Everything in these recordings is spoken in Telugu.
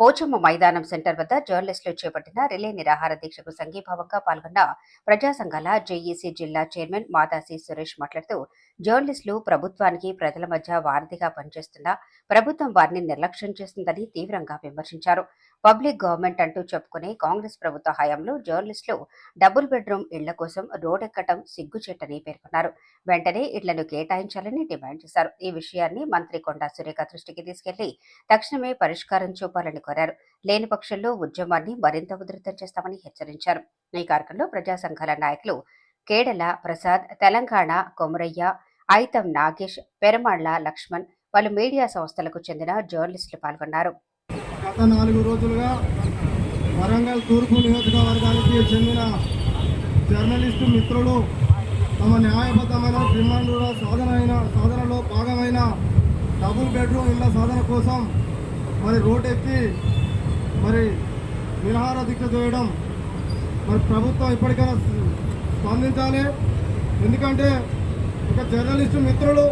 పోచమ్మ మైదానం సెంటర్ వద్ద జర్నలిస్టులు చేపట్టిన రిలే నిరాహార దీక్షకు సంఘీభావంగా పాల్గొన్న ప్రజా సంఘాల జేఈసీ జిల్లా చైర్మన్ మాదాసి సురేష్ మాట్లాడుతూ జర్నలిస్టులు ప్రభుత్వానికి ప్రజల మధ్య వారధిగా పనిచేస్తున్నా ప్రభుత్వం వారిని నిర్లక్ష్యం చేస్తుందని తీవ్రంగా విమర్శించారు. పబ్లిక్ గవర్నమెంట్ అంటూ చెప్పుకునే కాంగ్రెస్ ప్రభుత్వ హయాంలో జర్నలిస్టులు డబుల్ బెడ్రూమ్ ఇళ్ళ కోసం రోడెక్కటం సిగ్గుచేటని పేర్కొన్నారు. వెంటనే ఇళ్ళను కేటాయించాలని డిమాండ్ చేశారు. ఈ విషయాన్ని మంత్రి కొండా సురేఖ దృష్టికి తీసుకెళ్ళి తక్షణమే పరిష్కారం చూపాలని కోరారు. లేని పక్షంలో ఉద్యమాన్ని మరింత ఉధృతం చేస్తామని హెచ్చరించారు. ఈ కార్యక్రమంలో ప్రజా సంఘాల నాయకులు కేడల ప్రసాద్ తెలంగాణ కొమరయ్య ఐతం నాగేష్ పెరమాళ్ళ లక్ష్మణ్ పలు మీడియా సంస్థలకు చెందిన జర్నలిస్టులు పాల్గొన్నారు. గత నాలుగు రోజులుగా వరంగల్ తూర్పు నియోజకవర్గానికి చెందిన జర్నలిస్టు మిత్రులు తమ న్యాయబద్ధమైన డిమాండ్ల సాధన అయిన సాధనలో భాగమైన డబుల్ బెడ్రూమ్ ఇళ్ళ సాధన కోసం మరి రోడ్డెక్కి మరి నిరహార దీక్ష చేయడం మరి ప్రభుత్వం ఇప్పటికైనా స్పందించాలి. ఎందుకంటే ఒక జర్నలిస్టు మిత్రులు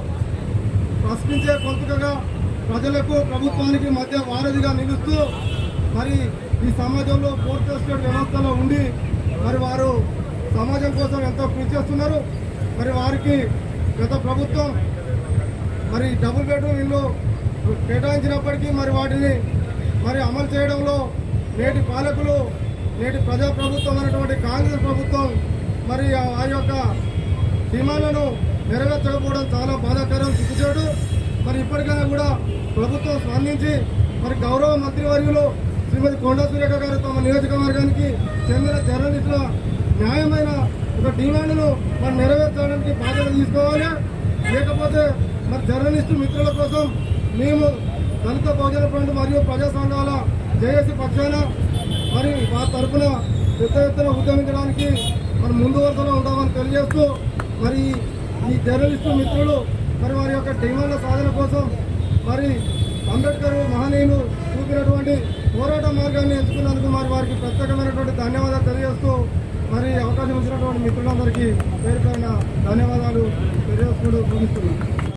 ప్రశ్నించే గొంతుకగా ప్రజలకు ప్రభుత్వానికి మధ్య వారధిగా నిలుస్తూ మరి ఈ సమాజంలో పోర్ట్ స్టేట్ వ్యవస్థలో ఉండి మరి వారు సమాజం కోసం ఎంతో కృషి చేస్తున్నారు. మరి వారికి గత ప్రభుత్వం మరి డబుల్ బెడ్రూమ్ ఇల్లు కేటాయించినప్పటికీ మరి వాటిని మరి అమలు చేయడంలో నేటి పాలకులు నేటి ప్రజా ప్రభుత్వం అనేటువంటి కాంగ్రెస్ ప్రభుత్వం మరి ఆ- వారి యొక్క డిమాండ్లను నెరవేర్చకపోవడం చాలా బాధాకరం సిగ్గుచేటు. మరి ఇప్పటికైనా కూడా ప్రభుత్వం స్పందించి మరి గౌరవ మంత్రివర్యులు శ్రీమతి కొండా సురేఖ గారు తమ నియోజకవర్గానికి చెందిన జర్నలిస్టుల న్యాయమైన ఒక డిమాండ్ను మరి నెరవేర్చడానికి బాధ్యత తీసుకోవాలి. లేకపోతే మరి జర్నలిస్టు మిత్రుల కోసం మేము దళిత బహుజన ఫ్రంట్ మరియు ప్రజా సంఘాల జేఏసీ పక్షాన మరి మా తరఫున పెద్ద ఎత్తున ఉద్యమించడానికి మరి ముందు వరుసలో ఉంటామని తెలియజేస్తూ మరి ఈ జర్నలిస్టు మిత్రులు మరి వారి యొక్క డిమాండ్ల సాధన కోసం మరి అంబేద్కర్ మహనీయులు చూపినటువంటి పోరాట మార్గాన్ని ఎంచుకున్నందుకు మరి వారికి ప్రత్యేకమైనటువంటి ధన్యవాదాలు తెలియజేస్తూ మరి అవకాశం ఇచ్చినటువంటి మిత్రులందరికీ పేరు ధన్యవాదాలు తెలియజేసుకుంటూ ముగిస్తున్నాను.